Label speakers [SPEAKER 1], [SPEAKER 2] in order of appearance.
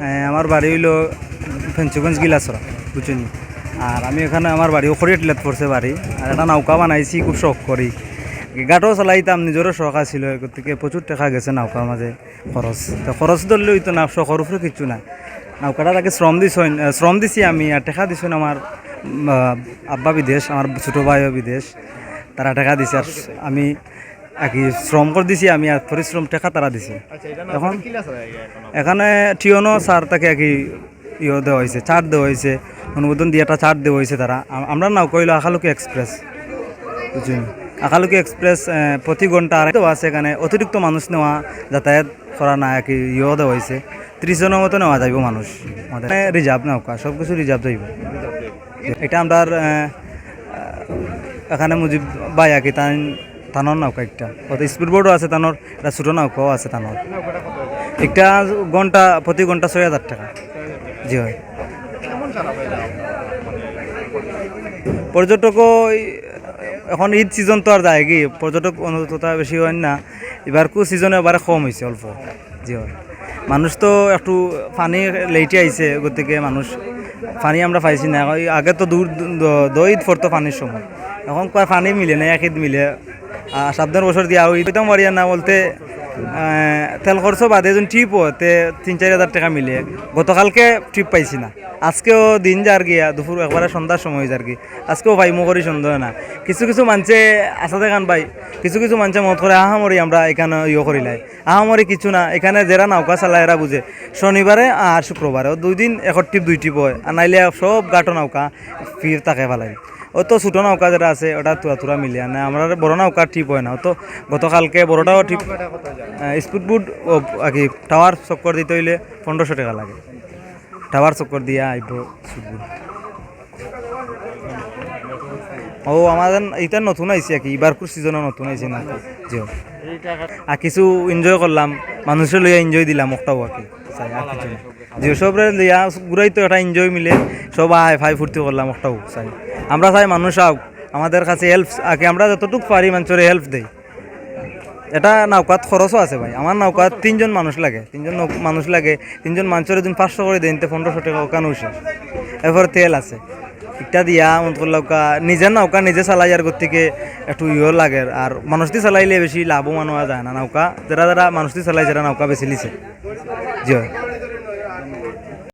[SPEAKER 1] হ্যাঁ, আমার বাড়ি হইল ফেঞ্চুগঞ্জ গিলাসরা বুঝছেন আর আমি এখানে আমার বাড়ি খড়িয়াটিলাত পড়ছে বাড়ি আর একটা নৌকা বানাইছি খুব শখ করি। গাটও চালাইতাম নিজেরও শখ আছিল গতিকে প্রচুর টাকা গেছে নৌকার মাঝে খরচ। তো খরচ ধরলে হইতো না শখর উপরে কিচ্ছু না। নৌকাটা তাকে শ্রম দিছ শ্রম দিছি আমি আর টাকা দিছ আমার আব্বা বিদেশ আমার ছোটো ভাইও বিদেশ তারা টাকা দিছে। আর আমি কি শ্রম করে দিছি আমি আর পরিশ্রম টাকা তারা দিছে এখন এখানে? টিওনো স্যার তাকে আর কি ইয়ে দেওয়া হয়েছে চার্ট দেওয়া হয়েছে অনুমোদন দিয়ে একটা চার্ট দেওয়া হয়েছে তারা। আমরা নাও কইলো আখালুকি এক্সপ্রেস। বুঝছেন আখালুকি এক্সপ্রেস প্রতি ঘণ্টা আর তো আছে এখানে অতিরিক্ত মানুষ নেওয়া যাতায়াত করা না আর কি ইয়েও দেওয়া হয়েছে। ত্রিশ জনের মতো নেওয়া যাইব মানুষ। আমাদের রিজার্ভ নৌকা সব কিছু রিজার্ভ যাইব। এটা আমরা এখানে মুজিব বাই আর কি তান তানোর নৌকা একটা ওতে স্পিড বোর্ডও আছে তানোর, এটা ছোটো নৌকাও আছে তানোর। একটা ঘণ্টা, প্রতি ঘণ্টা ছয় হাজার টাকা। জি হয় পর্যটকও এখন ঈদ সিজন তো আর যায় কি, পর্যটক অনুততা বেশি হয় না। এবার কু সিজনে এবারে কম হয়েছে অল্প। জি হয় মানুষ তো একটু পানি লেটে আইছে, গতিকে মানুষ পানি আমরা পাইছি না। আগে তো দূর দই ঈদ পড়তো পানির সময়। এখন পানি মিলে না, এক ঈদ মিলে। সাবধান বছর দিয়া ওই তো মারিয়া না বলতে তেল খরচ বাদে এজন ট্রিপ তে তিন চার হাজার টাকা মিলে। গতকালকে ট্রিপ পাইছি না। আজকেও দিন যার গিয়া দুপুর একবারে সন্ধ্যার সময় যার কি আজকেও ভাই মুখরি সন্দেহ না। কিছু কিছু মানুষে আসা দেখান ভাই কিছু কিছু মানুষে মত করে আহামরি আমরা এখানে ইয়ে করিলাই আহামরি কিছু না এখানে যারা নৌকা চালায় এরা বুঝে শনিবারে আর শুক্রবারে দুই দিন এখন ট্রিপ দুই ট্রিপ হয়। আর নাইলে সব গাটো নৌকা ফির তাকে ফেলাই ও তো ছোটো নৌকা যেটা আছে, ওটা তুরা তুরা মিলিয়া না আমরা বড় নৌকা ট্রিপ হয় না ও তো গতকালকে বড়টাও ট্রিপ স্পিড বুট আর কি টাওয়ার চক্কর দিতে হইলে পনেরোশো টাকা লাগে। টাওয়ার চক্কর দিয়া আইব স্পিড বুট ও আমাদের এটা নতুন আইছে আর কি এবারকুর সিজনে নতুন আইছে না জি আর কিছু এনজয় করলাম মানুষের লইয়া এনজয় দিলাম একটাও আর কি আর কিছু না জি সবরে লইয়া ঘুরাই তো একটা এনজয় মিলে সব আয় ফাই ফুর্তি করলাম একটাও চাই। আমরা চাই মানুষ আও আমাদের কাছে হেল্প আগে আমরা যতটুকু পারি মানুষের হেল্প দেই। এটা নৌকাত খরচও আছে ভাই, আমার নৌকাত তিনজন মানুষ লাগে, তিনজন মানুষ লাগে, তিনজন মানুষের যদি পাঁচশো করে দেন পনেরোশো টাকা ওখানে শেষ এরপর তেল আছে। ইটা দিয়া মন করলাম নিজের নৌকা নিজে চালাই আর গতিকে একটু ইয়ে লাগে, আর মানুষ দিয়ে চালাইলে বেশি লাভবান হওয়া যায় না নৌকা। যারা যারা মানুষ দিয়ে চালাই যারা নৌকা বেশি লিছে জি